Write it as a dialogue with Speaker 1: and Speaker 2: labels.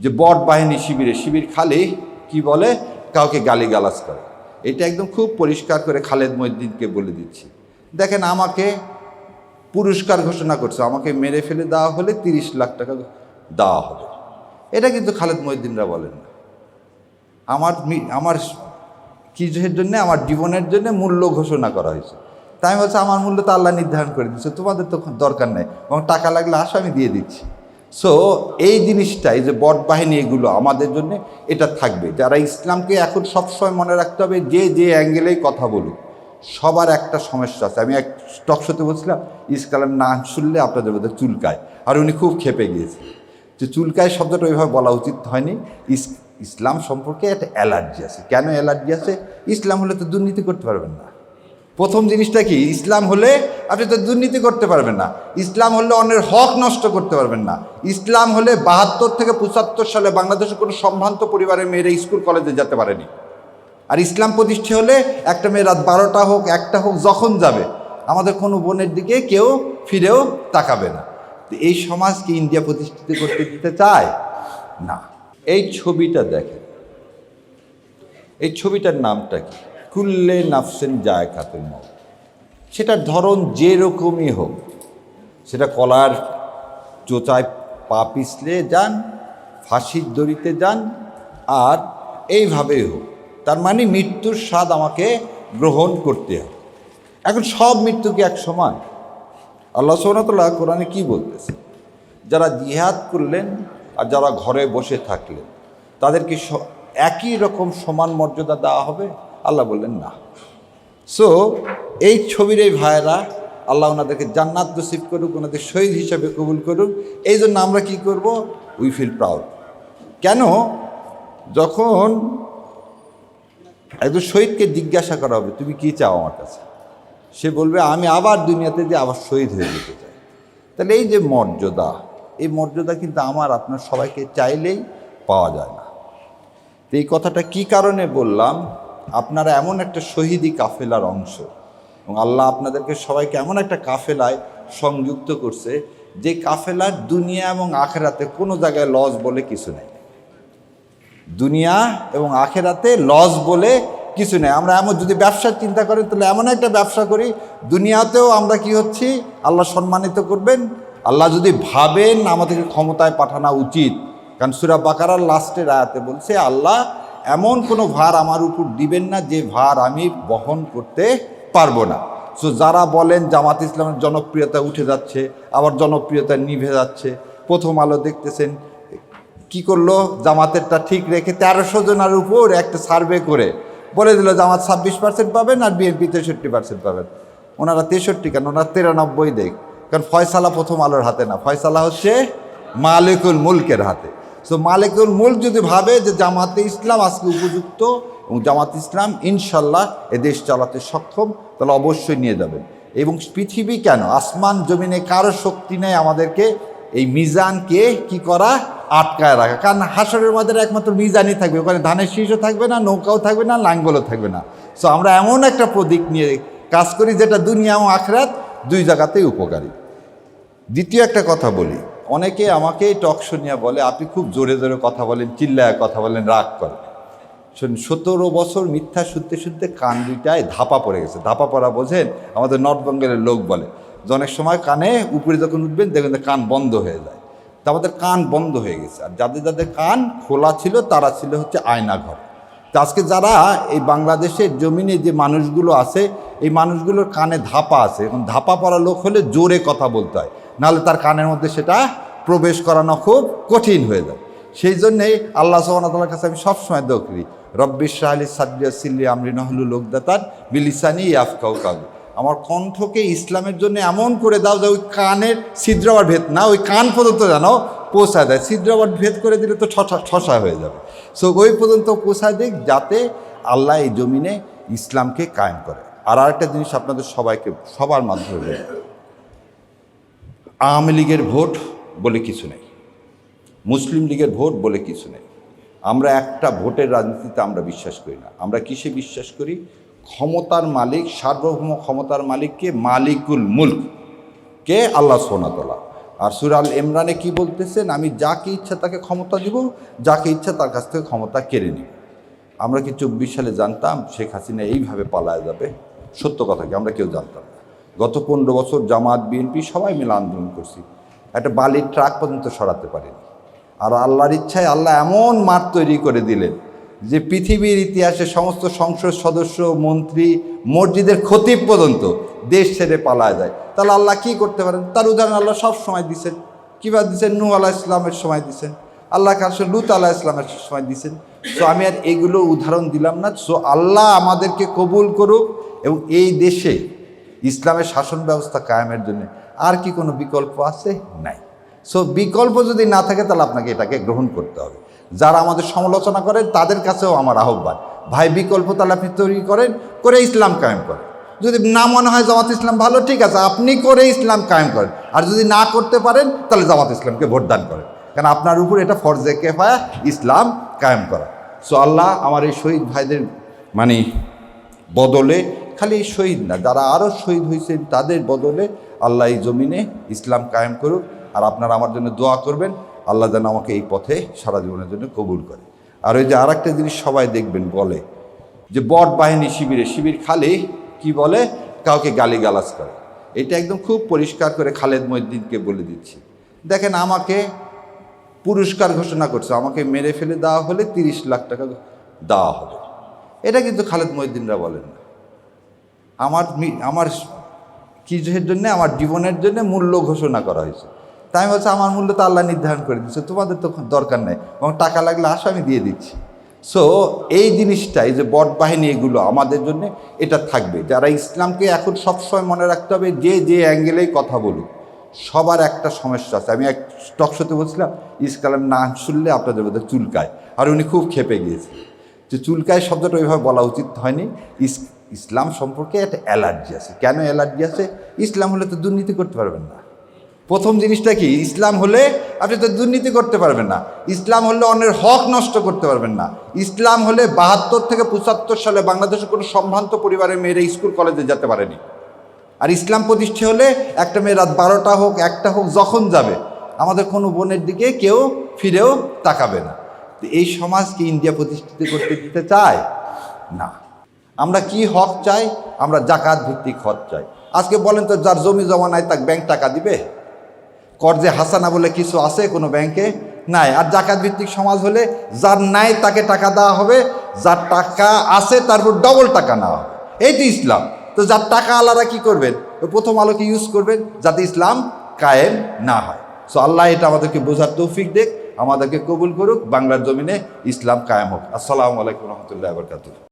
Speaker 1: যে বট বাহিনী শিবিরে, শিবির খালি কি বলে? কাউকে গালিগালাজ করে। এটা একদম খুব পরিষ্কার করে খালেদ মহিদ্দিনকে বলে দিচ্ছি। দেখেন আমাকে পুরস্কার ঘোষণা করছে। আমাকে মেরে ফেলে দেওয়া হলে তিরিশ লাখ টাকা দেওয়া হবে। এটা কিন্তু খালেদ মহিদ্দিনরা বলেন না। আমার আমার কিছুর জন্য? আমার জীবনের জন্য মূল্য ঘোষণা করা হয়েছে। তাই বলছি, আমার মূল্য তো আল্লাহ নির্ধারণ করে দিচ্ছে তোমাদের তো দরকার নেই। এবং টাকা লাগলে আসো, আমি দিয়ে দিচ্ছি। সো এই জিনিসটাই যে বট বাহিনী এগুলো আমাদের জন্য এটা থাকবে। যারা ইসলামকে এখন সবসময় মনে রাখতে হবে, যে যে অ্যাঙ্গেলেই কথা বলুক, সবার একটা সমস্যা আছে। আমি এক টকশোতে বলছিলাম ইসকালাম না শুনলে আপনাদের মধ্যে চুলকায়। আর উনি খুব খেপে গিয়েছে যে চুলকায় শব্দটা ওইভাবে বলা উচিত হয়নি। ইস, ইসলাম সম্পর্কে একটা অ্যালার্জি আছে। কেন অ্যালার্জি আছে? ইসলাম হলে তো দুর্নীতি করতে পারবেন না। প্রথম জিনিসটা কি? ইসলাম হলে আপনি তো দুর্নীতি করতে পারবেন না। ইসলাম হলে অন্যের হক নষ্ট করতে পারবেন না। ইসলাম হলে বাহাত্তর থেকে পঁচাত্তর সালে বাংলাদেশে কোনো সম্ভ্রান্ত পরিবারের মেয়েরা স্কুল, কলেজে যেতে পারেনি। আর ইসলাম প্রতিষ্ঠা হলে একটা মেয়ে রাত বারোটা হোক, একটা হোক, যখন যাবে, আমাদের কোনো বোনের দিকে কেউ ফিরেও তাকাবে না। তো এই সমাজকে ইন্ডিয়া প্রতিষ্ঠিত করতে দিতে চায়? না। এই ছবিটা দেখেন। এই ছবিটার নামটা কি? কুল্লে নাফসেন খাতুন মত সেটার ধরন যেরকমই হোক, সেটা কলার চোচায় পা পিছলে যান, ফাঁসির দড়িতে যান, আর এইভাবেই হোক, তার মানে মৃত্যুর স্বাদ আমাকে গ্রহণ করতে হবে। এখন সব মৃত্যু কি এক সমান? আল্লাহ সোনাতলা কোরআনে কি বলতেছে? যারা জিহাদ করলেন আর যারা ঘরে বসে থাকলেন, তাদেরকে একই রকম সমান মর্যাদা দেওয়া হবে? আল্লাহ বললেন, না। সো এই ছবির এই ভাইয়েরা আল্লাহ ওনাদেরকে জান্নাত নসিব করুক, ওনাদের শহীদ হিসাবে কবুল করুক। এই জন্য আমরা কি করব? উই ফিল প্রাউড কেন? যখন একজন শহীদকে জিজ্ঞাসা করা হবে, তুমি কি চাও আমার কাছে? সে বলবে, আমি আবার দুনিয়াতে যে আবার শহীদ হয়ে যেতে চাই। তাহলে এই যে মর্যাদা, এই মর্যাদা কিন্তু আমার, আপনার সবাইকে চাইলেই পাওয়া যায় না। তো এই কথাটা কি কারণে বললাম? আপনারা এমন একটা শহীদি কাফেলার অংশ এবং আল্লাহ আপনাদেরকে সবাইকে এমন একটা কাফেলায় সংযুক্ত করছে যে কাফেলার দুনিয়া এবং আখেরাতে কোনো জায়গায় লস বলে কিছু নেই। দুনিয়া এবং আখেরাতে লস বলে কিছু নেই। আমরা এমন যদি ব্যবসার চিন্তা করি তাহলে এমন একটা ব্যবসা করি, দুনিয়াতেও আমরা কি হচ্ছি? আল্লাহ সম্মানিত করবেন। আল্লাহ যদি ভাবেন আমাদেরকে ক্ষমতায় পাঠানো উচিত। কারণ সুরা বাকারার লাস্টের আয়াতে বলছে, আল্লাহ এমন কোনো ভার আমার উপর দিবেন না যে ভার আমি বহন করতে পারব না। সো যারা বলেন জামাত ইসলামের জনপ্রিয়তা উঠে যাচ্ছে, আবার জনপ্রিয়তা নিভে যাচ্ছে, প্রথম আলো দেখতেছেন, কি করল? জামাতেরটা ঠিক রেখে তেরোশো জনের উপর একটা সার্ভে করে বলে দিল, জামাত ছাব্বিশ পার্সেন্ট পাবেন আর বিএনপি তেষট্টি পার্সেন্ট পাবেন। ওনারা তেষট্টি কেন? ওনারা তিরানব্বই দেখ। কারণ ফয়সালা প্রথম আলোর হাতে না। ফয়সালা হচ্ছে মালিকুল মুলকের হাতে। সো মালিকুল মুলক যদি ভাবে যে জামাতে ইসলাম আজকে উপযুক্ত এবং জামাত ইসলাম ইনশাল্লাহ এ দেশ চালাতে সক্ষম, তাহলে অবশ্যই নিয়ে যাবেন। এবং পৃথিবী কেন? আসমান, জমিনে কারও শক্তি নেই আমাদেরকে এই মিজানকে কি করা? আটকায় রাখা। কারণ হাসরের মধ্যে একমাত্র মিজানই থাকবে। ওখানে ধানের শীষও থাকবে না, নৌকাও থাকবে না, লাঙ্গলও থাকবে না। সো আমরা এমন একটা প্রতীক নিয়ে কাজ করি যেটা দুনিয়া ও আখরাত দুই জায়গাতেই উপকারী। দ্বিতীয় একটা কথা বলি। অনেকে আমাকে টক শুনিয়া বলে, আপনি খুব জোরে জোরে কথা বলেন, চিল্লায় কথা বলেন, রাগ করেন। শোন, সতেরো বছর মিথ্যা শুনতে শুনতে কান দুইটায় ধাপা পড়ে গেছে। ধাপা পড়া বোঝেন, আমাদের নর্থ বেঙ্গলের লোক বলে যে অনেক সময় কানে উপরে যখন উঠবেন, দেখবেন কান বন্ধ হয়ে যায়। তা আমাদের কান বন্ধ হয়ে গেছে। আর যাদের যাদের কান খোলা ছিল, তারা ছিল হচ্ছে আয়না ঘর তো আজকে যারা এই বাংলাদেশের জমিনে যে মানুষগুলো আছে এই মানুষগুলোর কানে ধাপা আছে। এখন ধাপা পড়া লোক হলে জোরে কথা বলতে হয়। নাহলে তার কানের মধ্যে সেটা প্রবেশ করানো খুব কঠিন হয়ে যায়। সেই জন্যেই আল্লাহ সোহানতাল্লার কাছে আমি সবসময় দোয়া করি রব্বির শাহলি সাদিয়া সিল্লি আমরি নহলু লোকদাতার বিলিসানি ইয়াফকাউ কাউ আমার কণ্ঠকে ইসলামের জন্য এমন করে দাও যে ওই কানের ছিদ্রাবার ভেদ না, ওই কান পর্যন্ত জানো পৌঁছায় দেয়। ছিদ্রাবার ভেদ করে দিলে তো ঠসা হয়ে যাবে। সো ওই পর্যন্ত পৌঁছায় দিক যাতে আল্লাহ এই জমিনে ইসলামকে কায়েম করে। আর আরেকটা জিনিস আপনাদের সবাইকে, সবার মাধ্যমে। আওয়ামী লীগের ভোট বলে কিছু নেই। মুসলিম লীগের ভোট বলে কিছু নেই। আমরা একটা ভোটের রাজনীতিতে আমরা বিশ্বাস করি না। আমরা কিসে বিশ্বাস করি? ক্ষমতার মালিক, সার্বভৌম ক্ষমতার মালিককে মালিকুল মুল্ক, কে? আল্লাহ সোনাতলা আর সুরাল ইমরানে কি বলতেছেন? আমি যাকে ইচ্ছা তাকে ক্ষমতা দিব, যাকে ইচ্ছা তার কাছ থেকে ক্ষমতা কেড়ে নিব। আমরা কি চব্বিশ সালে জানতাম শেখ হাসিনা এইভাবে পালায় যাবে? সত্য কথা কি? আমরা কেউ জানতাম না। গত পনেরো বছর জামাত বিএনপি সবাই মিলে আন্দোলন করছি। একটা বালির ট্রাক পর্যন্ত সরাতে পারেনি। আর আল্লাহর ইচ্ছায় আল্লাহ এমন মাঠ তৈরি করে দিলেন যে পৃথিবীর ইতিহাসে সমস্ত সংসদ সদস্য, মন্ত্রী, মসজিদের খতিব পর্যন্ত দেশ ছেড়ে পালায় যায়। তাহলে আল্লাহ কি করতে পারেন? তার উদাহরণ আল্লাহ সব সময় দিচ্ছেন কীভাবে দিচ্ছেন নূ আলাহ ইসলামের সময় দিচ্ছেন আল্লাহ কাছে লুত আলাহ ইসলামের সময় দিচ্ছেন সো আমি আর এগুলো উদাহরণ দিলাম না। সো আল্লাহ আমাদেরকে কবুল করুক। এবং এই দেশে ইসলামের শাসন ব্যবস্থা কায়েমের জন্য আর কি কোনো বিকল্প আছে? নাই। সো বিকল্প যদি না থাকে, তাহলে আপনাকে এটাকে গ্রহণ করতে হবে। যারা আমাদের সমালোচনা করেন, তাদের কাছেও আমার আহ্বান। ভাই, বিকল্প তাহলে আপনি তৈরি করেন, করে ইসলাম কায়েম করেন। যদি না মনে হয় জামাত ইসলাম ভালো, ঠিক আছে, আপনি করে ইসলাম কায়েম করেন। আর যদি না করতে পারেন, তাহলে জামাত ইসলামকে ভোটদান করেন। কারণ আপনার উপর এটা ফরজে কেফায়া, ইসলাম কায়েম করা। সো আল্লাহ আমার এই শহীদ ভাইদের মানে বদলে খালি শহীদ না, যারা আরও শহীদ হয়েছেন তাদের বদলে আল্লাহ এই জমিনে ইসলাম কায়েম করুক। আর আপনারা আমার জন্য দোয়া করবেন, আল্লাহ যেন আমাকে এই পথে সারা জীবনের জন্য কবুল করে। আর ওই যে আর একটা জিনিস সবাই দেখবেন বলে, যে বট বাহিনী শিবিরে, শিবির খালি কি বলে? কাউকে গালি গালিগালাজ করে। এটা একদম খুব পরিষ্কার করে খালেদ মহিদ্দিনকে বলে দিচ্ছি। দেখেন আমাকে পুরস্কার ঘোষণা করছে, আমাকে মেরে ফেলে দেওয়া হলে তিরিশ লাখ টাকা দেওয়া হবে। এটা কিন্তু খালেদ মহিদ্দিনরা বলেন না। আমার আমার কিছুর জন্য? আমার জীবনের জন্য মূল্য ঘোষণা করা হয়েছে। তাই আমি বলছি, আমার মূল্য তো আল্লাহ নির্ধারণ করে দিচ্ছে তোমাদের তো দরকার নেই। এবং টাকা লাগলে আসো, আমি দিয়ে দিচ্ছি। সো এই জিনিসটা এই যে বট বাহিনী এগুলো আমাদের জন্য এটা থাকবে। যারা ইসলামকে এখন সবসময় মনে রাখতে হবে, যে যে অ্যাঙ্গেলেই কথা বলুক, সবার একটা সমস্যা আছে। আমি এক টকশোতে বলছিলাম, ইসকালাম না শুনলে আপনাদের মধ্যে চুলকায়। আর উনি খুব খেপে গিয়েছে যে চুলকায় শব্দটা ওইভাবে বলা উচিত হয়নি। ইস ইসলাম সম্পর্কে একটা অ্যালার্জি আছে। কেন অ্যালার্জি আছে? ইসলাম হলে তো দুর্নীতি করতে পারবেন না। প্রথম জিনিসটা কি? ইসলাম হলে আপনি তো দুর্নীতি করতে পারবেন না। ইসলাম হলে অন্যের হক নষ্ট করতে পারবেন না। ইসলাম হলে বাহাত্তর থেকে পঁচাত্তর সালে বাংলাদেশের কোনো সম্ভ্রান্ত পরিবারের মেয়েরা স্কুল, কলেজে যেতে পারেনি। আর ইসলাম প্রতিষ্ঠা হলে একটা মেয়ে রাত বারোটা হোক, একটা হোক, যখন যাবে, আমাদের কোনো বোনের দিকে কেউ ফিরেও তাকাবে না। এই সমাজ কি ইন্ডিয়া প্রতিষ্ঠিত করতে দিতে চায়? না। আমরা কি হক চাই? আমরা জাকাত ভিত্তিক হক চাই। আজকে বলেন তো যার জমি জমা নাই তাকে ব্যাংক টাকা দিবে? কর্জে হাসানা বলে কিছু আছে কোনো ব্যাংকে নাই। আর জাকাত ভিত্তিক সমাজ হলে যার নাই তাকে টাকা দেওয়া হবে, যার টাকা আছে তারপর ডবল টাকা নেওয়া হবে। এই তো ইসলাম। তো যার টাকা আলাদা কি করবেন? প্রথম আলোকে ইউজ করবেন যাতে ইসলাম কায়েম না হয়। সো আল্লাহ এটা আমাদেরকে বোঝার তৌফিক দেখ আমাদেরকে কবুল করুক। বাংলার জমিনে ইসলাম কায়েম হোক। আসসালামু আলাইকুম রহমতুল্লাহ বরকাতুহ।